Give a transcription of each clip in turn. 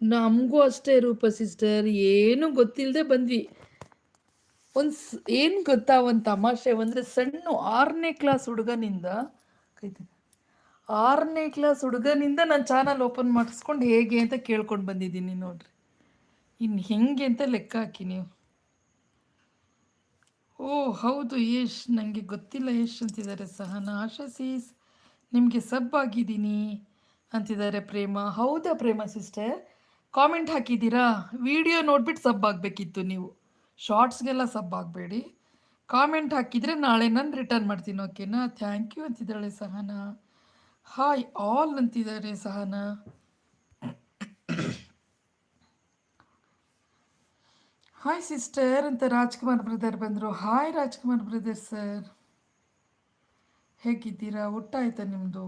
ನಮಗೂ ಅಷ್ಟೇ ರೂಪ ಸಿಸ್ಟರ್, ಏನು ಗೊತ್ತಿಲ್ಲದೆ ಬಂದ್ವಿ. ಒಂದು ಏನು ಗೊತ್ತಾ ಒಂದು ತಮಾಷೆ ಅಂದರೆ ಸಣ್ಣ ಆರನೇ ಕ್ಲಾಸ್ ಹುಡುಗನಿಂದ ಆರನೇ ಕ್ಲಾಸ್ ಹುಡುಗನಿಂದ ನಾನು ಚಾನಲ್ ಓಪನ್ ಮಾಡಿಸ್ಕೊಂಡು ಹೇಗೆ ಅಂತ ಕೇಳ್ಕೊಂಡು ಬಂದಿದ್ದೀನಿ ನೋಡ್ರಿ. ಇನ್ನು ಹೆಂಗೆ ಅಂತ ಲೆಕ್ಕ ಹಾಕಿ ನೀವು. ಓ, ಹೌದು ಯಶ್ ನನಗೆ ಗೊತ್ತಿಲ್ಲ ಯಶ್ ಅಂತಿದ್ದಾರೆ ಸಹನಾ. ಆಶಾ ಸೀಸ್, ನಿಮಗೆ ಸಬ್ ಆಗಿದ್ದೀನಿ ಅಂತಿದ್ದಾರೆ ಪ್ರೇಮ. ಹೌದಾ ಪ್ರೇಮ ಸಿಸ್ಟರ್? ಕಾಮೆಂಟ್ ಹಾಕಿದ್ದೀರಾ? ವಿಡಿಯೋ ನೋಡ್ಬಿಟ್ಟು ಸಬ್ ಆಗಬೇಕಿತ್ತು ನೀವು. ಶಾರ್ಟ್ಸ್ಗೆಲ್ಲ ಸಬ್ ಆಗಬೇಡಿ. ಕಾಮೆಂಟ್ ಹಾಕಿದರೆ ನಾಳೆ ನಾನು ರಿಟರ್ನ್ ಮಾಡ್ತೀನಿ, ಓಕೆನಾ? ಥ್ಯಾಂಕ್ ಯು ಅಂತಿದ್ದಾಳೆ ಸಹನಾ. ಹಾಯ್, ಆಲ್ ಅಂತಿದ್ದಾರೆ ಸಹನಾ. ಹಾಯ್ ಸಿಸ್ಟರ್ ಅಂತ ರಾಜ್ಕುಮಾರ್ ಬ್ರದರ್ ಬಂದರು. Hi Rajkumar brother sir. ಹೇಗಿದ್ದೀರಾ? ಊಟ ಆಯ್ತಾ ನಿಮ್ಮದು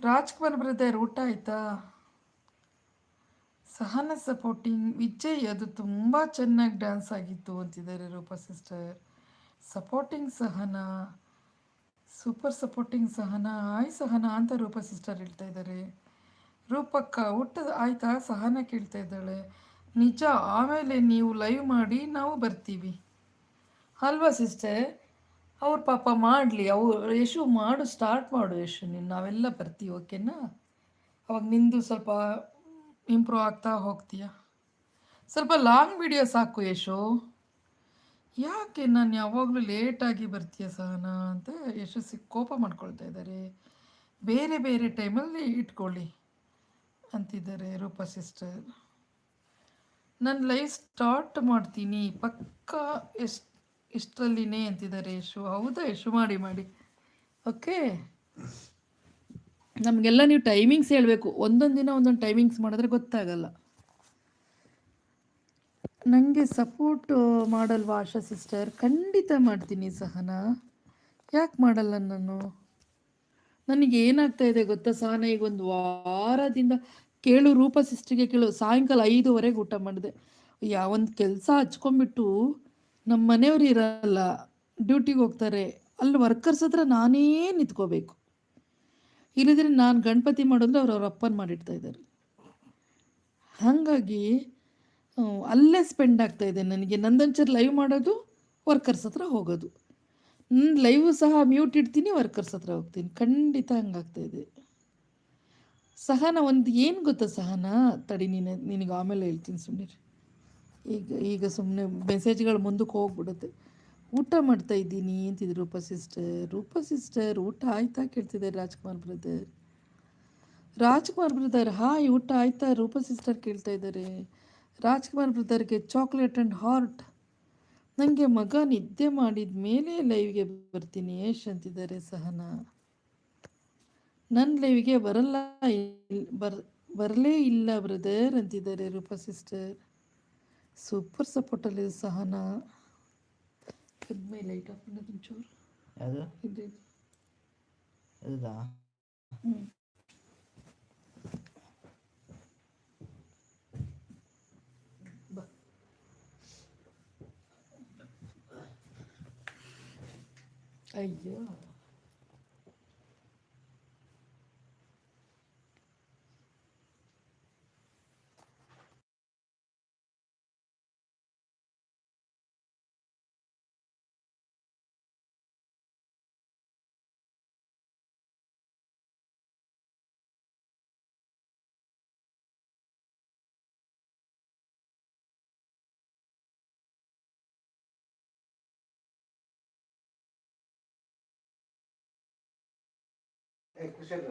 ರಾಜ್ಕುಮಾರ್ ಬ್ರದರ್, ಊಟ ಆಯ್ತಾ? ಸಹನ ಸಪೋರ್ಟಿಂಗ್ ವಿಜಯ್ ಅದು ತುಂಬ ಚೆನ್ನಾಗಿ ಡ್ಯಾನ್ಸ್ ಆಗಿತ್ತು ಅಂತಿದ್ದಾರೆ Roopa sister supporting Sahana super supporting Sahana, hi Sahana ಅಂತ ರೂಪಾ ಸಿಸ್ಟರ್ ಹೇಳ್ತಾ ಇದ್ದಾರೆ. ರೂಪಕ್ಕ ಊಟ ಆಯ್ತಾ ಸಹನ ಕೇಳ್ತಾ ಇದ್ದಾಳೆ. ನಿಜ, ಆಮೇಲೆ ನೀವು ಲೈವ್ ಮಾಡಿ ನಾವು ಬರ್ತೀವಿ. ಅಲ್ವಾ ಸಿಸ್ಟರ್ ಅವ್ರ ಪಾಪ ಮಾಡಲಿ, ಅವ್ರು ಯಶು ಮಾಡು ಸ್ಟಾರ್ಟ್ ಮಾಡು ಯಶು, ನೀನು ನಾವೆಲ್ಲ ಬರ್ತೀವಿ ಓಕೆನಾ ಅವಾಗ ನಿಂದು ಸ್ವಲ್ಪ ಇಂಪ್ರೂವ್ ಆಗ್ತಾ ಹೋಗ್ತೀಯ? ಸ್ವಲ್ಪ ಲಾಂಗ್ ವಿಡಿಯೋ ಸಾಕು ಯಶು. ಯಾಕೆ ನಾನು ಯಾವಾಗಲೂ ಲೇಟಾಗಿ ಬರ್ತೀಯ ಸಹನ ಅಂತ ಯಶು ಕೋಪ ಮಾಡ್ಕೊಳ್ತಾ ಇದ್ದಾರೆ. ಬೇರೆ ಬೇರೆ ಟೈಮಲ್ಲಿ ಇಟ್ಕೊಳ್ಳಿ ಅಂತಿದ್ದಾರೆ ರೂಪಾ ಸಿಸ್ಟರ್ ನಾನು ಲೈವ್ ಸ್ಟಾರ್ಟ್ ಮಾಡ್ತೀನಿ, ಪಕ್ಕ ಎಷ್ಟು, ಇಷ್ಟರಲ್ಲಿನೇ ಅಂತಿದ್ದಾರೆ ಯಶು. ಹೌದಾ ಯಶು? ಮಾಡಿ ಮಾಡಿ. ಓಕೆ ನಮಗೆಲ್ಲ ನೀವು ಟೈಮಿಂಗ್ಸ್ ಹೇಳಬೇಕು. ಒಂದೊಂದು ದಿನ ಒಂದೊಂದು ಟೈಮಿಂಗ್ಸ್ ಮಾಡಿದ್ರೆ ಗೊತ್ತಾಗಲ್ಲ. ನನಗೆ ಸಪೋರ್ಟ್ ಮಾಡಲ್ವಾ ಆಶಾ ಸಿಸ್ಟರ್ ಖಂಡಿತ ಮಾಡ್ತೀನಿ ಸಹನ. ಯಾಕೆ ಮಾಡಲ್ಲ ನಾನು? ನನಗೆ ಏನಾಗ್ತಾ ಇದೆ ಗೊತ್ತಾ ಸಹನ? ಈಗ ಒಂದು ವಾರದಿಂದ ಕೇಳು, ರೂಪ ಸಿಸ್ಟರ್ಗೆ ಕೇಳು. ಸಾಯಂಕಾಲ ಐದುವರೆಗೆ ಊಟ ಮಾಡಿದೆ. ಯಾವೊಂದು ಕೆಲಸ ಹಚ್ಕೊಂಡ್ಬಿಟ್ಟು ನಮ್ಮ ಮನೆಯವ್ರು ಇರಲ್ಲ ಡ್ಯೂಟಿಗೆ ಹೋಗ್ತಾರೆ. ಅಲ್ಲಿ ವರ್ಕರ್ಸ್ ಹತ್ರ ನಾನೇ ನಿಂತ್ಕೋಬೇಕು. ಇಲ್ಲಿದ್ರೆ ನಾನು ಗಣಪತಿ ಮಾಡಿದ್ರೆ ಅವ್ರು ಅವ್ರ ಅಪ್ಪನ ಮಾಡಿಡ್ತಾ ಇದ್ದಾರೆ. ಹಾಗಾಗಿ ಅಲ್ಲೇ ಸ್ಪೆಂಡ್ ಆಗ್ತಾ ಇದೆ ನನಗೆ. ನಂದಂಚರ್ ಲೈವ್ ಮಾಡೋದು ವರ್ಕರ್ಸ್ ಹತ್ರ ಹೋಗೋದು. ನನ್ನ ಲೈವ್ ಸಹ ಮ್ಯೂಟ್ ಇಡ್ತೀನಿ ವರ್ಕರ್ಸ್ ಹತ್ರ ಹೋಗ್ತೀನಿ. ಖಂಡಿತ ಹಂಗಾಗ್ತಾ ಇದೆ. ಸಹನ, ಒಂದು ಏನು ಗೊತ್ತಾ ಸಹನ? ತಡಿ, ನೀನು, ನಿನಗೆ ಆಮೇಲೆ ಹೇಳ್ತೀನಿ ಸುಮ್ಮನೆ ಈಗ ಈಗ ಸುಮ್ಮನೆ ಮೆಸೇಜ್ಗಳು ಮುಂದಕ್ಕೆ ಹೋಗ್ಬಿಡುತ್ತೆ. ಊಟ ಮಾಡ್ತಾ ಇದ್ದೀನಿ ಅಂತಿದ್ರು ರೂಪ ಸಿಸ್ಟರ್ ರೂಪ ಸಿಸ್ಟರ್ ಊಟ ಆಯ್ತಾ ಕೇಳ್ತಿದ್ದಾರೆ Rajkumar brother Rajkumar brother hi, ಊಟ ಆಯ್ತಾ? ರೂಪ ಸಿಸ್ಟರ್ ಕೇಳ್ತಾ ಇದ್ದಾರೆ. ರಾಜ್ಕುಮಾರ್ ಬ್ರದರ್ಗೆ ಚಾಕ್ಲೇಟ್ ಆ್ಯಂಡ್ ಹಾರ್ಟ್ ನನಗೆ ಮಗ ನಿದ್ದೆ ಮಾಡಿದ ಮೇಲೆ ಲೈವ್ಗೆ ಬರ್ತೀನಿ, ಯಶ್ ಅಂತಿದ್ದಾರೆ ಸಹನಾ. ನನ್ನ ಲೈವ್ಗೆ ಬರಲ್ಲ ಬರ್, ಬರಲೇ ಇಲ್ಲ ಬ್ರದರ್ ಅಂತಿದ್ದಾರೆ ರೂಪಾ ಸಿಸ್ಟರ್ ಸೂಪರ್ ಸಪೋರ್ಟಲ್ಲಿ ಸಹನಾ. ಮೇಲೆ ಲೈಟ್ ಆಫ್ ಮಾಡೋದು ಒಂಚೂರು ಯಾವುದು ಇದೆ ಹೌದಾ ಹ್ಞೂ ಏ ಕುಶಲ್